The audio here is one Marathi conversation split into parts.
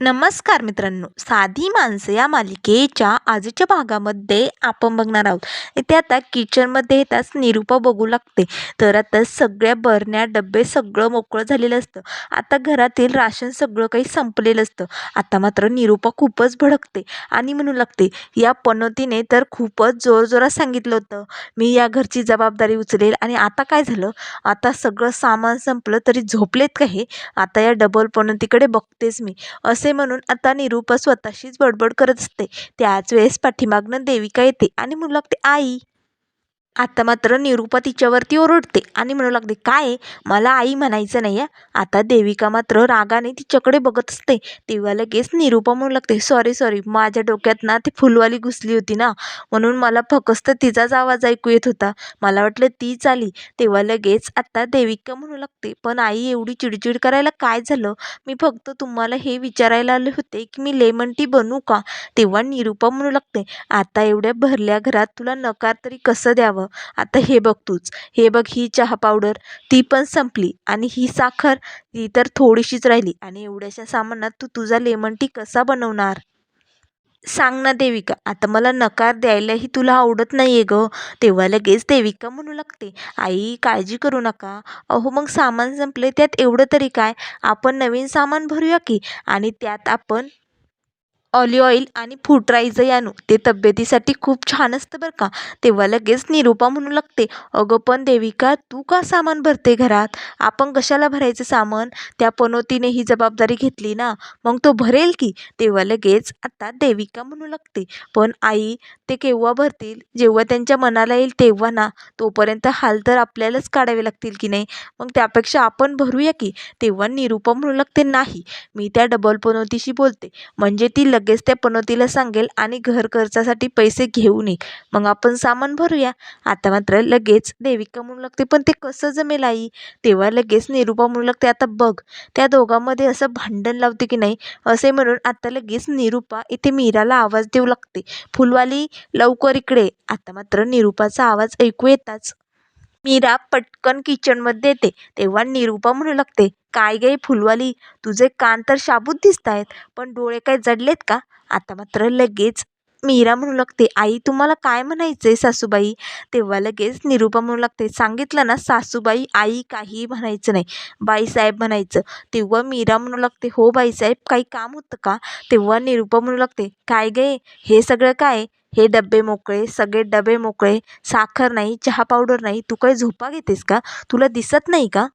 नमस्कार मित्रांनो. साधी माणसं या मालिकेच्या आजच्या भागामध्ये आपण बघणार आहोत. इथे आता किचनमध्ये येताच निरूपा बघू लागते. तर आता सगळ्या बरण्या डबे सगळं मोकळं झालेलं असतं. आता घरातील राशन सगळं काही संपलेलं असतं. आता मात्र निरूपा खूपच भडकते आणि म्हणू लागते या पनोतीने तर खूपच जोरजोरात सांगितलं होतं मी या घरची जबाबदारी उचलेल आणि आता काय झालं? आता सगळं सामान संपलं तरी झोपलेत का हे? आता या डबल पनोतीकडे बघतेच मी. असं म्हणून आता निरूपा स्वतःशीच बडबड करत असते. त्याच वेळेस पाठीमागनं देविका येते आणि म्हणू लागते आई आता मात्र निरूपा तिच्यावरती ओरडते आणि म्हणू लागते काय? मला आई म्हणायचं नाही आहे आता देविका मात्र रागाने तिच्याकडे बघत असते. तेव्हा लगेच निरूपा म्हणू लागते सॉरी सॉरी माझ्या डोक्यात ना ती फुलवाली घुसली होती ना. म्हणून मला फक्त तिचाच आवाज ऐकू येत होता. मला वाटलं तीच आली. तेव्हा लगेच आता देविका म्हणू लागते पण आई एवढी चिडचिड करायला काय झालं? मी फक्त तुम्हाला हे विचारायला आले होते की मी लेमन टी बनवू का? तेव्हा निरूपा म्हणू लागते आता एवढ्या भरल्या घरात तुला नकार तरी कसं द्यावं? आता हे बघ तूच. हे बघ ही चहा पावडर. ती पण संपली. आणि ही साखर ती तर थोडीशीच राहिली. आणि एवढ्याशा सामानात तू तुझा लेमन टी कसा बनवणार? सांग ना देविका. आता मला नकार द्यायलाही तुला आवडत नाही आहे गं. तेव्हा लगेच देविका म्हणू लागते आई काळजी करू नका. अहो मग सामान संपले त्यात एवढं तरी काय? आपण नवीन सामान भरूया की? आणि त्यात आपण ऑली ऑइल आणि फुटराईजही आणू ते तब्येतीसाठी खूप छान असतं बरं का. तेव्हा लगेच निरूपा म्हणू लागते अगं पण देविका तू का सामान भरते घरात? आपण कशाला भरायचं सामान? त्या पनोतीने ही जबाबदारी घेतली ना. मग तो भरेल की? तेव्हा लगेच आता देविका म्हणू लागते पण आई ते केव्हा भरतील? जेव्हा त्यांच्या मनाला येईल तेव्हा ना. तोपर्यंत हाल तर आपल्यालाच काढावे लागतील की नाही? मग त्यापेक्षा आपण भरूया की? तेव्हा निरूपा म्हणू लागते नाही. मी त्या डबल पनोतीशी बोलते. म्हणजे ती लग लगेच त्या पनोतीला सांगेल आणि घर खर्चासाठी पैसे घेऊन ये. मग आपण सामान भरूया. आता मात्र लगेच देविका म्हणू लागते पण ते कसं जमेल आई? तेव्हा लगेच निरूपा म्हणू लागते आता बघ त्या दोघांमध्ये असं भांडण लावते की नाही? असे म्हणून आता लगेच निरूपा इथे मीराला आवाज देऊ लागते फुलवाली लवकर इकडे. आता मात्र निरूपाचा आवाज ऐकू येताच. मीरा पटकन किचनमध्ये येते. तेव्हा निरूपा म्हणू लागते काय गे फुलवाली? तुझे कान तर शाबूत दिसत आहेत पण डोळे काय जडलेत का? आता मात्र लगेच. मीरा म्हणू लागते आई तुम्हाला काय म्हणायचं आहे सासूबाई? तेव्हा लगेच निरूपा म्हणू लागते सांगितलं ना सासूबाई आई काही म्हणायचं नाही बाईसाहेब म्हणायचं. तेव्हा मीरा म्हणू लागते हो बाईसाहेब काही काम होतं का? तेव्हा निरूपा म्हणू लागते काय गे हे सगळं काय? हे डबे मोकळे सगळे डबे मोकळे साखर नाही चहा पावडर नाही तू काही झोपा घेतेस का? तुला दिसत नाही का?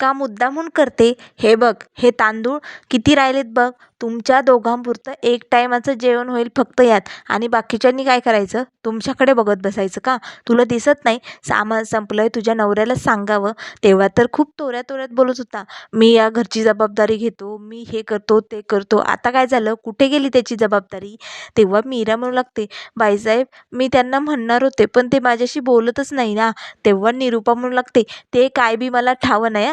का मुद्दामहून करते हे बघ हे तांदूळ किती राहिलेत बघ. तुमच्या दोघांपुरतं एक टायमाचं जेवण होईल फक्त यात. आणि बाकीच्यांनी काय करायचं? तुमच्याकडे बघत बसायचं का? तुला दिसत नाही. सामान संपलं आहे तुझ्या नवऱ्याला सांगावं. तेव्हा तर खूप तोऱ्या तोऱ्यात बोलत होता. मी या घरची जबाबदारी घेतो मी हे करतो ते करतो. आता काय झालं? कुठे गेली त्याची जबाबदारी? तेव्हा मीरा म्हणू लागते बाईसाहेब मी त्यांना म्हणणार होते पण ते माझ्याशी बोलतच नाही ना. तेव्हा निरूपा म्हणू लागते ते काय बी मला ठावं नाही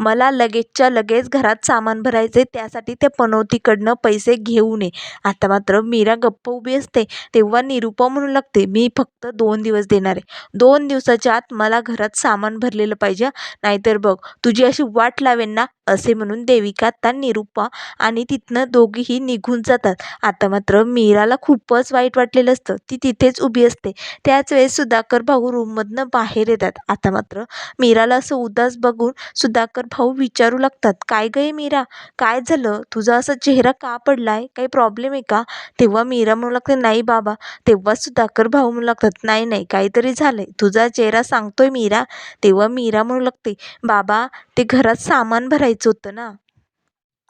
मला लगेचच्या लगेच घरात सामान भरायचे त्यासाठी त्या पनोतीकडनं पैसे घेऊ नये. आता मात्र मीरा गप्प उभी असते तेव्हा निरुपा म्हणू लागते मी फक्त दोन दिवस देणार आहे. दोन दिवसाच्या आत मला घरात सामान भरलेलं पाहिजे नाहीतर बघ तुझी अशी वाट लावेन ना असे म्हणून देविका आता निरुपा आणि तिथनं दोघीही निघून जातात. आता मात्र मीराला खूपच वाईट वाटलेलं असतं. ती तिथेच उभी असते. त्याच वेळेस सुधाकर भाऊ रूममधनं बाहेर येतात. आता मात्र मीराला असं उदास बघून सुधाकर भाऊ विचारू लागतात काय गं मीरा? काय झालं? तुझा असा चेहरा का पडला आहे काही प्रॉब्लेम आहे का? तेव्हा मीरा म्हणू लागते नाही बाबा. तेव्हा सुधाकर भाऊ म्हणू लागतात नाही नाही काहीतरी झालंय. तुझा चेहरा सांगतोय मीरा. तेव्हा मीरा म्हणू लागते बाबा ते घरात सामान भरायचं होतं ना.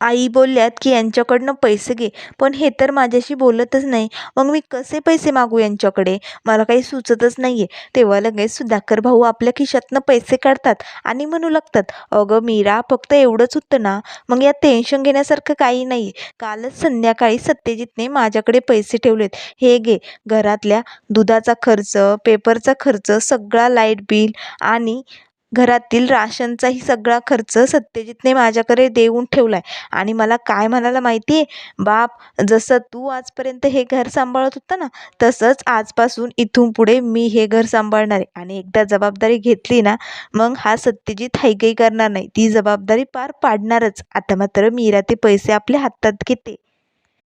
आई बोलल्यात की यांच्याकडनं पैसे घे पण हे तर माझ्याशी बोलतच नाही. मग मी कसे पैसे मागू यांच्याकडे? मला काही सुचतच नाही आहे तेव्हा लगेच सुधाकर भाऊ आपल्या खिशातनं पैसे काढतात आणि म्हणू लागतात अगं मीरा फक्त एवढंच होतं ना? मग यात टेन्शन घेण्यासारखं काही नाही कालच संध्याकाळी सत्यजितने माझ्याकडे पैसे ठेवलेत. हे घे घरातल्या दुधाचा खर्च पेपरचा खर्च सगळा लाइट बिल आणि घरातील राशनचाही सगळा खर्च सत्यजितने माझ्याकडे देऊन ठेवला आहे आणि मला काय म्हणाला माहिती आहे बाप जसं तू आजपर्यंत हे घर सांभाळत होता ना तसंच आजपासून इथून पुढे मी हे घर सांभाळणार आहे. आणि एकदा जबाबदारी घेतली ना मग हा सत्यजित हायगई करणार नाही. ती जबाबदारी पार पाडणारच. आता मात्र मीरा ते पैसे आपल्या हातात घेते.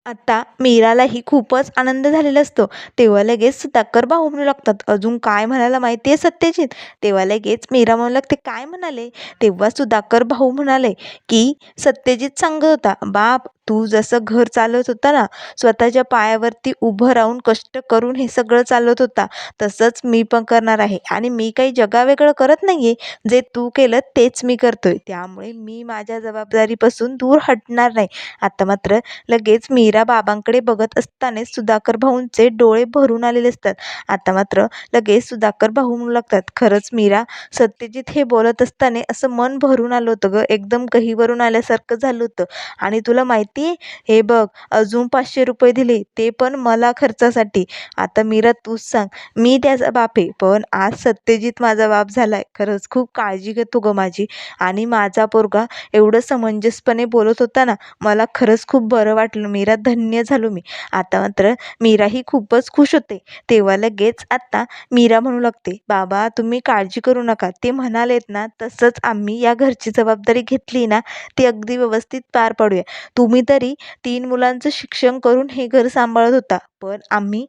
आता मीरालाही खूपच आनंद झालेला असतो. तेव्हा लगेच सुधाकर भाऊ म्हणू लागतात अजून काय म्हणायला माहिती आहे सत्यजित? तेव्हा लगेच मीरा म्हणू लागते काय म्हणाले? तेव्हा सुधाकर भाऊ म्हणाले की सत्यजित सांगत होता बाप तू जसं घर चालवत होता ना स्वतःच्या पायावरती उभं राहून कष्ट करून हे सगळं चालवत होता तसंच मी पण करणार आहे. आणि मी काही जगावेगळं करत नाही आहे जे तू केलं तेच मी करतोय. त्यामुळे मी माझ्या जबाबदारीपासून दूर हटणार नाही. आता मात्र लगेच मीरा बाबांकडे बघत असतानाच सुधाकर भाऊंचे डोळे भरून आलेले असतात. आता मात्र लगेच सुधाकर भाऊ म्हणू लागतात खरंच मीरा सत्यजित हे बोलत असताना असं मन भरून आलं होतं गं. एकदम कहीवरून आल्यासारखं झालं होतं. आणि तुला माहीत आहे हे बघ अजून पाचशे रुपये दिले ते पण मला खर्चासाठी. आता मीरा तूच सांग मी त्याचा बाप आहे पण आज सत्यजित माझा बाप झाला आहे खरंच खूप काळजी घेतो गं माझी. आणि माझा पोरगा एवढं समंजसपणे बोलत होता ना मला खरंच खूप बरं वाटलं. मीरा धन्य झालो मी. आता मात्र मीराही खूपच खुश होते. तेव्हा लगेच आत्ता मीरा म्हणू लागते बाबा तुम्ही काळजी करू नका. ते म्हणालेत ना तसंच आम्ही या घरची जबाबदारी घेतली ना ती अगदी व्यवस्थित पार पाडूया. तुम्ही तरी तीन मुलांचं शिक्षण करून हे घर सांभाळत होता. पण आम्ही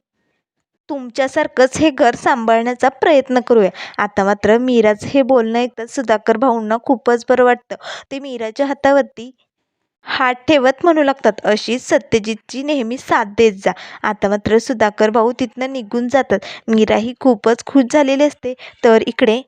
तुमच्यासारखंच हे घर सांभाळण्याचा प्रयत्न करूया. आता मात्र मीराचं हे बोलणं ऐकताच सुधाकर भाऊंना खूपच बरं वाटतं. ते मीराच्या हातावरती हात ठेवत म्हणू लागतात अशीच सत्यजितची नेहमी साथ देत जा. आता मात्र सुधाकर भाऊ तिथनं निघून जातात. मीराही खूपच खुश झालेली असते. तर इकडे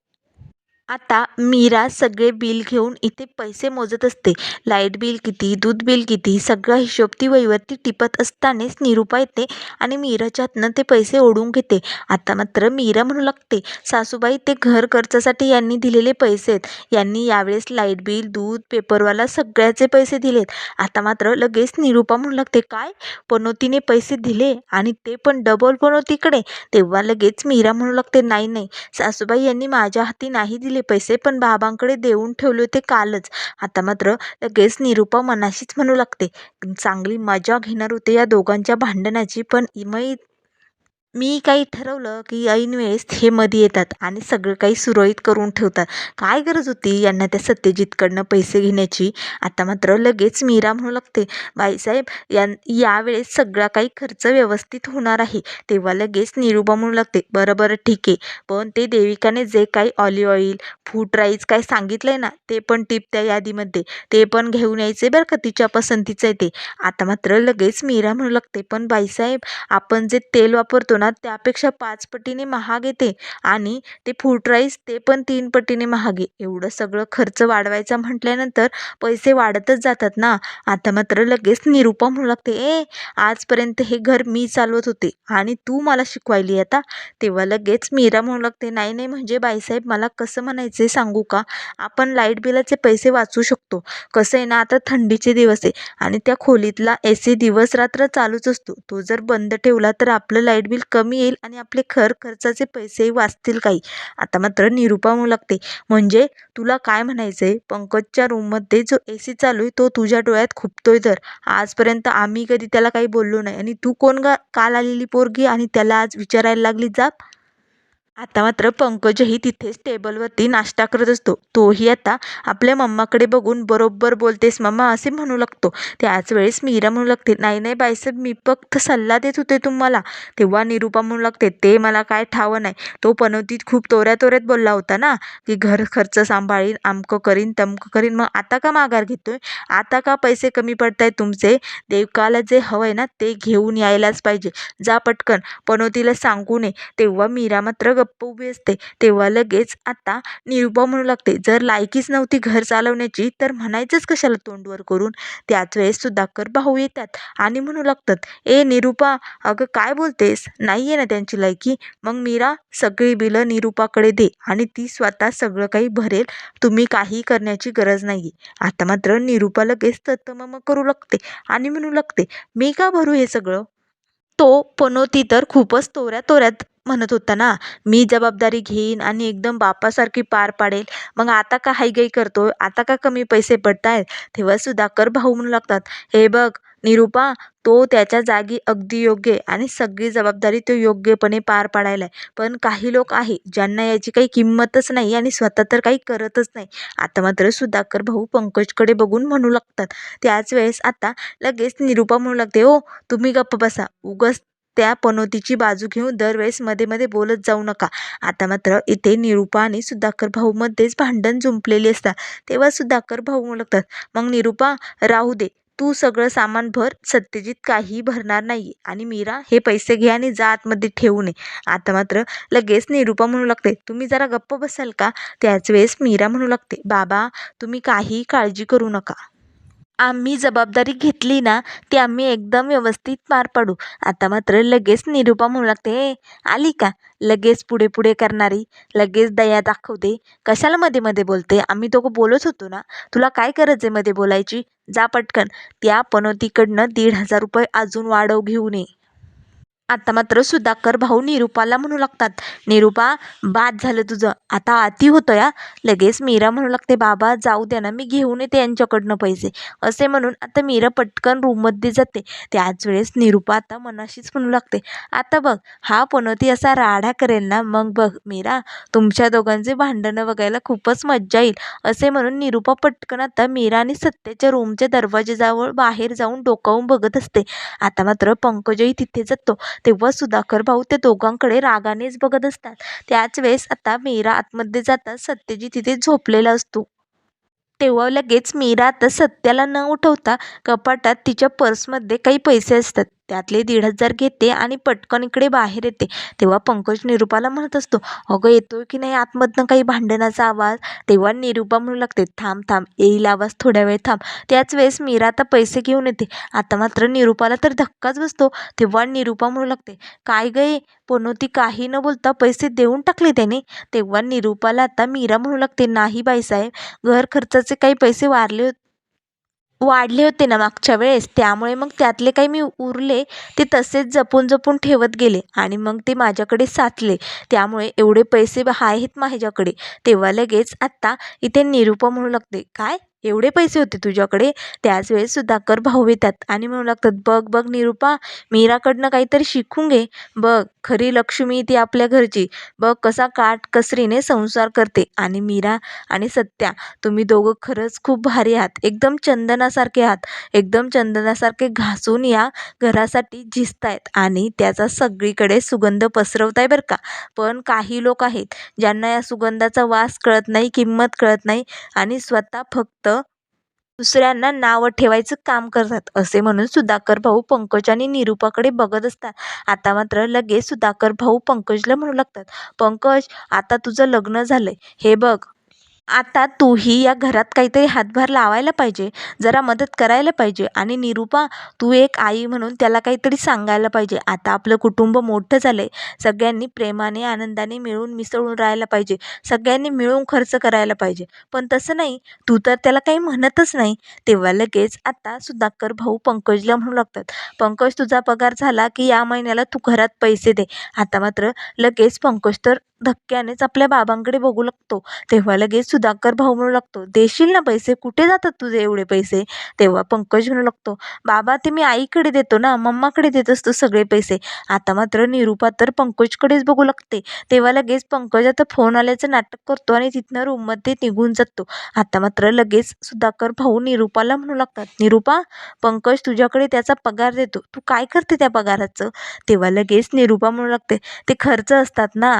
आता मीरा सगळे बिल घेऊन इथे पैसे मोजत असते. लाइट बिल किती दूध बिल किती सगळा हिशोब ती वहीवरती टिपत असतानाच निरूपा येते आणि मीराच्या हातनं ते पैसे ओढून घेते. आता मात्र मीरा म्हणू लागते सासूबाई ते घर खर्चासाठी यांनी दिलेले पैसे आहेत. यांनी यावेळेस लाइट बिल दूध पेपरवाला सगळ्याचे पैसे दिलेत. आता मात्र लगेच निरूपा म्हणू लागते काय? पनोतीने पैसे दिले आणि ते पण डबल पनोतीकडे? तेव्हा लगेच मीरा म्हणू लागते नाही नाही. सासूबाई यांनी माझ्या हाती नाही दिले पैसे पण बाबांकडे देऊन ठेवले होते कालच. आता मात्र लगेच निरूपा मनाशीच म्हणू लागते. चांगली मजा घेणार होते या दोघांच्या भांडणाची पण मै मी काही ठरवलं की ऐन वेळेस हे मध्ये येतात आणि सगळं काही सुरळीत करून ठेवतात. काय गरज होती यांना त्या सत्यजितकडनं पैसे घेण्याची? आता मात्र लगेच मीरा म्हणू लागते बाईसाहेब यां यावेळेस सगळा काही खर्च व्यवस्थित होणार आहे. तेव्हा लगेच निरूपा म्हणू लागते बरं बरं ठीक आहे पण ते देविकाने जे काही ऑलिव्ह ऑइल फूड राईस काय सांगितलं आहे ना ते पण टिप त्या यादीमध्ये. ते पण घेऊन यायचे बरं का तिच्या पसंतीचं आहे ते. आता मात्र लगेच मीरा म्हणू लागते पण बाईसाहेब आपण जे तेल वापरतो ना त्यापेक्षा पाच पटीने महाग येते आणि ते फूड राईस ते पण तीन पटीने महाग आहे. एवढं सगळं खर्च वाढवायचा म्हटल्यानंतर पैसे वाढतच जातात ना. आता मात्र लगेच निरूपा म्हणू लागते ए आजपर्यंत हे घर मी चालवत होते आणि तू मला शिकवायली आता. तेव्हा लगेच मीरा म्हणू लागते नाही नाही म्हणजे बाईसाहेब मला कसं म्हणायचं आहे सांगू का? आपण लाइट बिलाचे पैसे वाचू शकतो. कसं आहे ना आता थंडीचे दिवस आहे आणि त्या खोलीतला ए सी दिवस रात्र चालूच असतो. तो जर बंद ठेवला तर आपलं लाइट बिल कमी येईल आणि आपले खर खर्चाचे पैसेही वाचतील काही. आता मात्र निरूपा म्हणू लागते. म्हणजे तुला काय म्हणायचं आहे पंकजच्या रूममध्ये जो ए सी चालू आहे तो तुझ्या डोळ्यात खुपतोय तर. आजपर्यंत आम्ही कधी त्याला काही बोललो नाही. आणि तू कोण गा? काल आलेली पोरगी आणि त्याला आज विचारायला लागली जाप आता मात्र पंकजही तिथेच टेबलवरती नाश्ता करत असतो. तोही आता आपल्या मम्माकडे बघून बरोबर बोलतेस मम्मा असे म्हणू लागतो. त्याच वेळेस मीरा म्हणू लागते नाही नाही बायसाहेब मी फक्त सल्ला देत होते तुम्हाला. तेव्हा निरूपा म्हणू लागते ते मला काय ठावं नाही. तो पनवतीत खूप तोऱ्या तोऱ्यात बोलला होता ना की घर खर्च सांभाळीन आमकं करीन तमकं करीन. मग आता का माघार घेतोय? आता का पैसे कमी पडतायत तुमचे? देवकाला जे हवं आहे ना ते घेऊन यायलाच पाहिजे. जा पटकन पनवतीला सांगू नये. तेव्हा मीरा मात्र गप्प उभी असते तेव्हा लगेच आता निरुपा म्हणू लागते जर लायकीच नव्हती घर चालवण्याची तर म्हणायचंच कशाला तोंडवर करून? त्याच वेळेस सुधाकर भाऊ येतात आणि म्हणू लागतात ए निरुपा अगं काय बोलतेस? नाही आहे ना त्यांची लायकी. मग मीरा सगळी बिलं निरुपाकडे दे आणि ती स्वतः सगळं काही भरेल. तुम्ही काही करण्याची गरज नाही आता मात्र निरुपा लगेच तत्तमम करू लागते आणि म्हणू लागते मी का भरू हे सगळं? तो पनोती तर खूपच तोऱ्या तोऱ्यात म्हणत होता ना मी जबाबदारी घेईन आणि एकदम बापासारखी पार पाडेल. मग आता का हायगाई करतो? आता का कमी पैसे पडतायत? तेव्हा सुधाकर भाऊ म्हणू लागतात हे बघ निरूपा तो त्याच्या जागी अगदी योग्य आहे आणि सगळी जबाबदारी तो योग्यपणे पार पाडायला आहे पण काही लोक आहे ज्यांना याची काही किंमतच नाही आणि स्वतः तर काही करतच नाही. आता मात्र सुधाकर भाऊ पंकजकडे बघून म्हणू लागतात. त्याच वेळेस आता लगेच निरूपा म्हणू लागते हो तुम्ही गप्प बसा. उगच त्या पनोतीची बाजू घेऊन दरवेळेस मध्ये मध्ये बोलत जाऊ नका. आता मात्र इथे निरूपा आणि सुधाकर भाऊमध्येच भांडण जुंपलेली असतात. तेव्हा सुधाकर भाऊ म्हणू लागतात मग निरूपा राहू दे. तू सगळं सामान भर. सत्यजित काहीही भरणार नाही आणि मीरा हे पैसे घे आणि जा आतमध्ये ठेवू नये. आता मात्र लगेच निरूपा म्हणू लागते तुम्ही जरा गप्प बसाल का? त्याच वेळेस मीरा म्हणू लागते बाबा तुम्ही काहीही काळजी करू नका. आम्ही जबाबदारी घेतली ना ती आम्ही एकदम व्यवस्थित पार पाडू. आता मात्र लगेच निरूपा म्हणू लागते "ए, आली का? लगेच पुढे पुढे करणारी. लगेच दया दाखवते. कशाला मध्ये मध्ये बोलते? आम्ही दोघं बोलत होतो ना. तुला काय गरज आहे मध्ये बोलायची? जा पटकन. त्या पनोतीकडनं दीड हजार रुपये अजून वाढव घेऊन ये. आता मात्र सुधाकर भाऊ निरूपाला म्हणू लागतात. निरूपा बाद झालं तुझं. आता आती होतं या लगेच मीरा म्हणू लागते बाबा जाऊ द्या ना मी घेऊन येते यांच्याकडनं पैसे. असे म्हणून आता मीरा पटकन रूममध्ये जाते. त्याच वेळेस निरूपा आता मनाशीच म्हणू लागते आता बघ हा पनोती असा राडा करेल ना मग बघ मीरा तुमच्या दोघांचे भांडणं बघायला खूपच मज्जा येईल. असे म्हणून निरूपा पटकन आता मीरा आणि सत्याच्या रूमच्या दरवाजेजवळ बाहेर जाऊन डोकावून बघत असते. आता मात्र पंकजही तिथे जातो. तेव्हा सुधाकर भाऊ ते दोघांकडे रागानेच बघत असतात. त्याच वेळेस आता मीरा आतमध्ये जातात सत्यजी तिथे झोपलेला असतो. तेव्हा लगेच मीरा आता सत्याला न उठवता कपाटात तिच्या पर्समध्ये काही पैसे असतात. त्यातले दीड हजार घेते आणि पटकन इकडे बाहेर येते. तेव्हा पंकज निरूपाला म्हणत असतो अगं येतोय की नाही आतमधनं काही भांडणाचा आवाज? तेव्हा निरूपा म्हणू लागते थांब थांब येईल आवाज थोड्या वेळ थांब. त्याच वेळेस मीरा आता पैसे घेऊन येते. आता मात्र निरूपाला तर धक्काच बसतो. तेव्हा निरूपा म्हणू लागते काय गं पनोती काही न बोलता पैसे देऊन टाकले त्याने. तेव्हा निरूपाला आता मीरा म्हणू लागते नाही बाईसाहेब घर खर्चाचे काही पैसे वारले होते वाढले होते ना मागच्या वेळेस. त्यामुळे मग त्यातले काही मी उरले ते तसेच जपून जपून ठेवत गेले आणि मग ते माझ्याकडे साचले. त्यामुळे एवढे पैसे आहेत माझ्याकडे. तेव्हा लगेच आत्ता इथे निरूपा म्हणू लागते. काय? एवढे पैसे होते तुझ्याकडे? त्याच वेळेस सुधाकर भाऊ येतात आणि म्हणू लागतात बघ बघ निरूपा मीराकडनं काहीतरी शिकून घे. बघ खरी लक्ष्मी ती आपल्या घरची. बघ कसा काटकसरीने संसार करते. आणि मीरा आणि सत्या तुम्ही दोघं खरंच खूप भारी आहात. एकदम चंदनासारखे आहात. एकदम चंदनासारखे घासून या घरासाठी झिजतायत आणि त्याचा सगळीकडे सुगंध पसरवताय बरं का. पण काही लोक आहेत ज्यांना या सुगंधाचा वास कळत नाही किंमत कळत नाही आणि स्वतः फक्त दुसऱ्यांना नावं ठेवायचं काम करतात असे म्हणून सुधाकर भाऊ पंकज आणि निरूपाकडे बघत असतात. आता मात्र लगेच सुधाकर भाऊ पंकजला म्हणू लागतात पंकज आता तुझं लग्न झालंय. हे बघ आता तूही या घरात काहीतरी हातभार लावायला पाहिजे. जरा मदत करायला पाहिजे. आणि निरूपा तू एक आई म्हणून त्याला काहीतरी सांगायला पाहिजे. आता आपलं कुटुंब मोठं झालं आहे सगळ्यांनी प्रेमाने आनंदाने मिळून मिसळून राहायला पाहिजे. सगळ्यांनी मिळून खर्च करायला पाहिजे. पण तसं नाही. तू तर त्याला काही म्हणतच नाही. तेव्हा लगेच आता सुधाकर भाऊ पंकजला म्हणू लागतात. पंकज तुझा पगार झाला की या महिन्याला तू घरात पैसे दे. आता मात्र लगेच पंकज तर धक्क्यानेच आपल्या बाबांकडे बघू लागतो. तेव्हा लगेच सुधाकर भाऊ म्हणू लागतो देशील ना पैसे? कुठे जातात तुझे एवढे पैसे? तेव्हा पंकज म्हणू लागतो बाबा ते मी आईकडे देतो ना मम्माकडे देत असतो सगळे पैसे. आता मात्र निरूपा तर पंकजकडेच बघू लागते. तेव्हा लगेच पंकज आता फोन आल्याचं नाटक करतो आणि तिथनं रूममध्ये निघून जातो. आता मात्र लगेच सुधाकर भाऊ निरूपाला म्हणू लागतात निरूपा पंकज तुझ्याकडे त्याचा पगार देतो. तू काय करते त्या पगाराचं? तेव्हा लगेच निरूपा म्हणू लागते ते खर्च असतात ना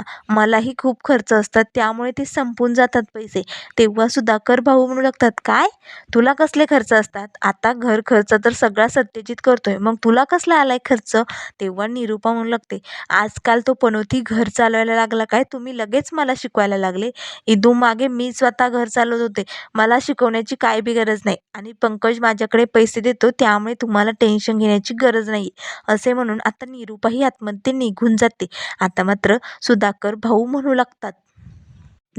मलाही खूप खर्च असतात. त्यामुळे ते संपून जातात पैसे. तेव्हा सुधाकर भाऊ म्हणू लागतात काय? तुला कसले खर्च असतात? आता घर खर्च तर सगळा सत्यजित करतोय. मग तुला कसला आलाय खर्च? तेव्हा निरूपा म्हणू लागते आजकाल तो पनोती घर चालवायला लागला काय? तुम्ही लगेच मला शिकवायला लागले. इदू मागे मी स्वतः घर चालवत होते. मला शिकवण्याची काय बी गरज नाही. आणि पंकज माझ्याकडे पैसे देतो त्यामुळे तुम्हाला टेन्शन घेण्याची गरज नाही असे म्हणून आता निरूपाही आतमध्ये निघून जाते. आता मात्र सुधाकर भाऊ म्हणू लागतात.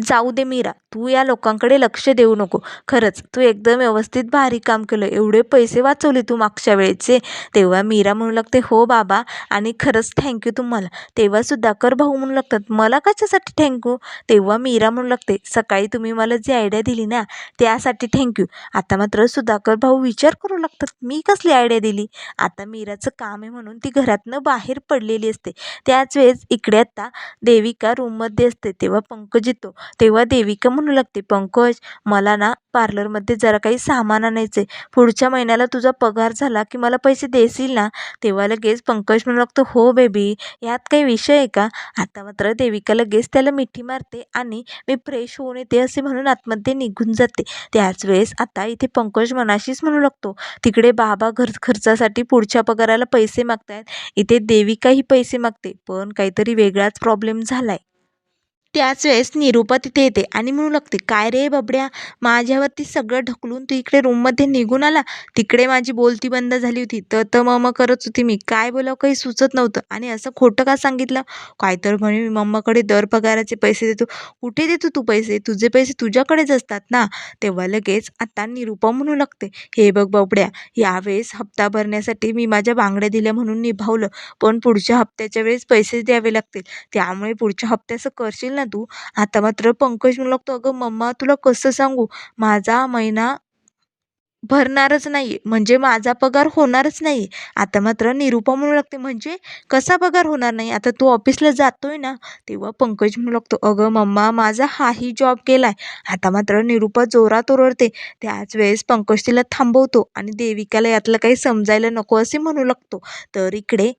जाऊ दे मीरा तू या लोकांकडे लक्ष देऊ नको. खरंच तू एकदम व्यवस्थित भारी काम केलं. एवढे पैसे वाचवले तू मागच्या वेळेचे. तेव्हा मीरा म्हणू लागते हो बाबा आणि खरंच थँक्यू तुम्हाला. तेव्हा सुधाकर भाऊ म्हणू लागतात मला कशासाठी थँक्यू तेव्हा मीरा म्हणू लागते सकाळी तुम्ही मला जी आयडिया दिली ना त्यासाठी थँक्यू आता मात्र सुधाकर भाऊ विचार करू लागतात मी कसली आयडिया दिली? आता मीराचं काम आहे म्हणून ती घरातनं बाहेर पडलेली असते. त्याच वेळेस इकडे आता देविका रूममध्ये असते. तेव्हा पंकज येतो. तेव्हा देविका म्हणू लागते पंकज मला ना पार्लरमध्ये जरा काही सामान आणायचं आहे पुढच्या महिन्याला तुझा पगार झाला की मला पैसे देशील ना? तेव्हा लगेच पंकज म्हणू लागतो हो बेबी यात काही विषय आहे का? आता मात्र देविका लगेच त्याला मिठी मारते आणि मी फ्रेश होऊन येते असे म्हणून आतमध्ये निघून जाते. त्याच वेळेस आता इथे पंकज मनाशीच म्हणू लागतो तिकडे बाबा घर खर्चासाठी पुढच्या पगाराला पैसे मागतायत. इथे देविकाही पैसे मागते पण काहीतरी वेगळाच प्रॉब्लेम झाला आहे त्याच वेळेस निरूपा तिथे येते आणि म्हणू लागते काय रे बबड्या माझ्यावरती सगळं ढकलून तू इकडे रूममध्ये निघून आला? तिकडे माझी बोलती बंद झाली होती तर तर मम्मा करत होती मी. काय बोलावं काही सुचत नव्हतं. आणि असं खोटं का सांगितलं? काय तर म्हणे मी मम्माकडे दर पगाराचे पैसे देतो. कुठे देतो तू पैसे? तुझे पैसे तुझ्याकडेच असतात ना? तेव्हा लगेच आता निरूपा म्हणू लागते हे बघ बबड्या यावेळेस हप्ता भरण्यासाठी मी माझ्या बांगड्या दिल्या म्हणून निभावलं पण पुढच्या हप्त्याच्या वेळेस पैसेच द्यावे लागतील. त्यामुळे पुढच्या हप्त्याचं करशील ना तू? आता मात्र पंकज म्हणू लागतो अगं मम्मा तुला कसं सांगू? माझा महिना भरणारच नाही म्हणजे माझा पगार होणारच नाही आता मात्र निरूपा म्हणू लागते म्हणजे कसा पगार होणार नाही? आता तू ऑफिसला जातोय ना? तेव्हा पंकज म्हणू लागतो अगं मम्मा माझा हाही जॉब गेलाय आता मात्र निरूपा जोरात ओरडते. त्याच वेळेस पंकज तिला थांबवतो आणि देविकाला यातलं काही समजायला नको असे म्हणू लागतो. तर इकडे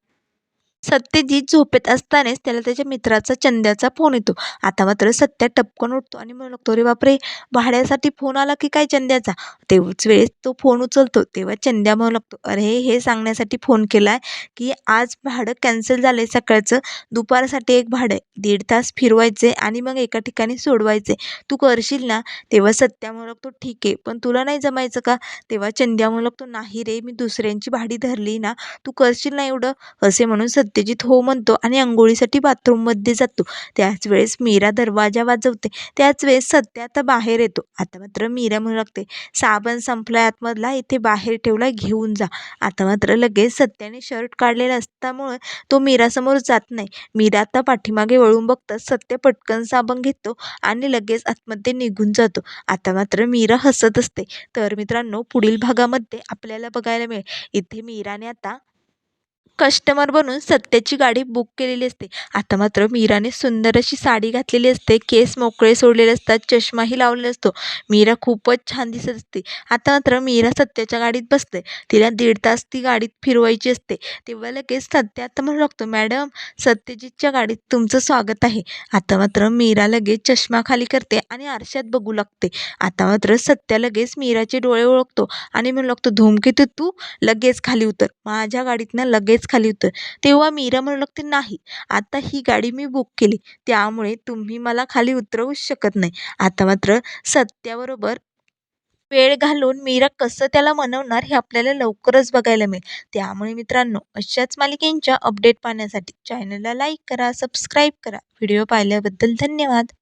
सत्यजित झोपेत असतानाच त्याला त्याच्या मित्राचा चंद्याचा फोन येतो. आता मात्र सत्या टपकन उठतो आणि म्हणू लागतो अरे बापरे! भाड्यासाठी फोन आला की काय चंद्याचा? तेवढच वेळेस तो फोन उचलतो. तेव्हा चंद्या म्हणू लागतो अरे हे सांगण्यासाठी फोन केला आहे की आज भाडं कॅन्सल झालं आहे सकाळचं. दुपारसाठी एक भाडं दीड तास फिरवायचे आणि मग एका ठिकाणी सोडवायचे तू करशील ना? तेव्हा सत्या म्हणू लागतो ठीक आहे पण तुला नाही जमायचं का? तेव्हा चंद्या म्हणू लागतो नाही रे मी दुसऱ्यांची भाडी धरली ना. तू करशील ना एवढं? असे म्हणून उत्तेजित हो म्हणतो आणि अंघोळीसाठी बाथरूममध्ये जातो. त्याच वेळेस मीरा दरवाजा वाजवते. त्याच वेळेस सत्य आता बाहेर येतो. आता मात्र मीरा म्हणू लागते साबण संपला आतमधला इथे बाहेर ठेवला घेऊन जा. आता मात्र लगेच सत्याने शर्ट काढलेला असल्यामुळे तो मीरासमोर जात नाही. मीरा आता पाठीमागे वळून बघताच सत्य पटकन साबण घेतो आणि लगेच आतमध्ये निघून जातो. आता मात्र मीरा हसत असते. तर मित्रांनो पुढील भागामध्ये आपल्याला बघायला मिळेल. इथे मीराने आता कस्टमर बनून सत्याची गाडी बुक केलेली असते. आता मात्र मीराने सुंदर अशी साडी घातलेली असते. केस मोकळे सोडलेले असतात. चष्माही लावलेला असतो. मीरा खूपच छान दिसत असते. आता मात्र मीरा सत्याच्या गाडीत बसते. तिला दीड तास ती गाडीत फिरवायची असते. तेव्हा लगेच सत्या आता म्हणू लागतो मॅडम सत्यजितच्या गाडीत तुमचं स्वागत आहे. आता मात्र मीरा लगेच चष्मा खाली करते आणि आरशात बघू लागते. आता मात्र सत्या लगेच मीराचे डोळे ओळखतो आणि म्हणू लागतो धूमकेतू तू लगेच खाली उतर. माझ्या गाडीतनं लगेच खाली उतर तेव्हा मीरा म्हणू लागते नाही. आता ही गाडी मी बुक केली. त्यामुळे तुम्ही मला खाली उतरवूच शकत नाही. आता मात्र सत्याबरोबर वेळ घालून मीरा कसं त्याला मनवणार हे आपल्याला लवकरच बघायला मिळेल. त्यामुळे मित्रांनो अशाच मालिकेंच्या अपडेट पाहण्यासाठी चॅनलला लाईक करा सबस्क्राईब करा. व्हिडिओ पाहिल्याबद्दल धन्यवाद.